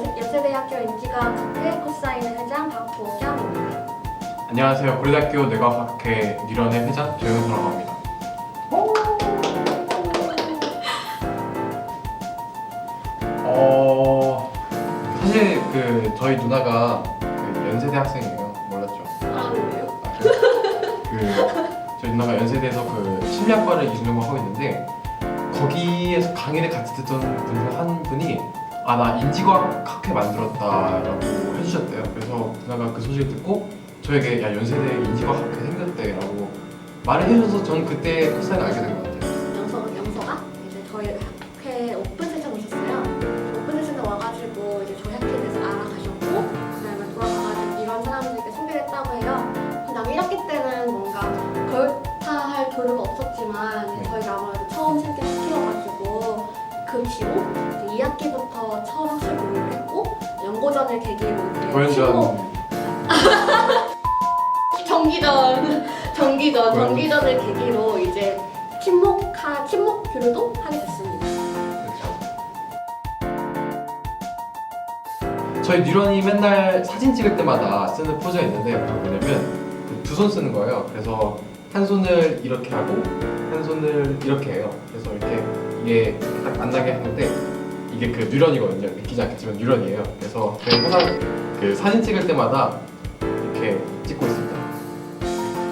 연세, 연세대학교 인지과 학회 코사인의 회장 박보경입니다. 안녕하세요. 고려대학교 뇌과학회 뉴런의 회장 조영수라고 합니다. 어 사실 그 저희 누나가 그 연세대 학생이에요. 몰랐죠? 아, 그래요? 그 저희 누나가 연세대에서 그 심리학과를 이중전공 하고 있는데 거기에서 강의를 같이 듣던 분 중 한 분이 아 나 인지과학 학회 만들었다라고 해주셨대요. 그래서 누나가 그 소식을 듣고 저에게 야 연세대 인지과학 학회 생겼대라고 말을 해줘서 저는 그때 코사인을 알게 된 것 같아요. 영서, 영서가 이제 저희 학회 오픈 세션 오셨어요. 오픈 세션에 와가지고 이제 저희 학회에 대해서 알아가셨고 그다음에 돌아가가지고 이런 사람들께 소개를 했다고 해요. 그다음에 1학기 때는 뭔가 걸타할 교류가 없었지만 네. 저희가 아무래도 처음 시켜가지고 이제 2학기부터 처음 학술 공유를 했고 연고전을 계기로 고연전 정기전, 정기전, 뭐야? 정기전을 계기로 이제 친목하 친목 교류도 하게 됐습니다. 저희 뉴런이 맨날 사진 찍을 때마다 쓰는 포즈가 있는데 그게 뭐냐면 두 손 쓰는 거예요. 그래서 한 손을 이렇게 하고 한 손을 이렇게 해요. 그래서 이렇게 이게 딱 만나게 하는데 이게 그 뉴런이거든요. 믿기지 않겠지만 뉴런이에요. 그래서 저희 항상 그 사진 찍을 때마다 이렇게 찍고 있습니다.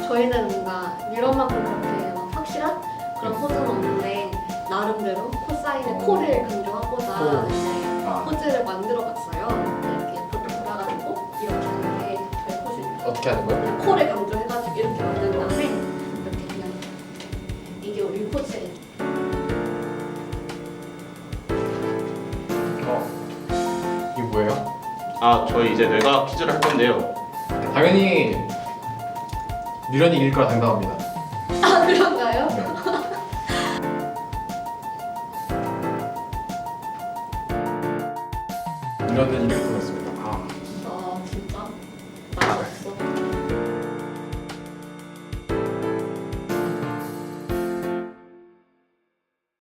저희는 뭔가 이런만큼 그렇게 막 확실한 그런 포즈는 없는데 나름대로 코사인의 어. 코를 강조하고자 코. 이제 아 포즈를 만들어봤어요. 이렇게 보통 돌아가지고 이렇게 하는 게 저희 포즈입니다. 어떻게 하는 거예요? 코를 강조해가지고 이렇게 만든 다음에 이렇게 그냥 이게 우리 포즈예요. 아, 저희 이제 뇌과학 퀴즈를 할 건데요. 당연히 뉴런이 이길 거라 당당합니다. 아 그런가요? 네. 뉴런은 이길 것 같습니다.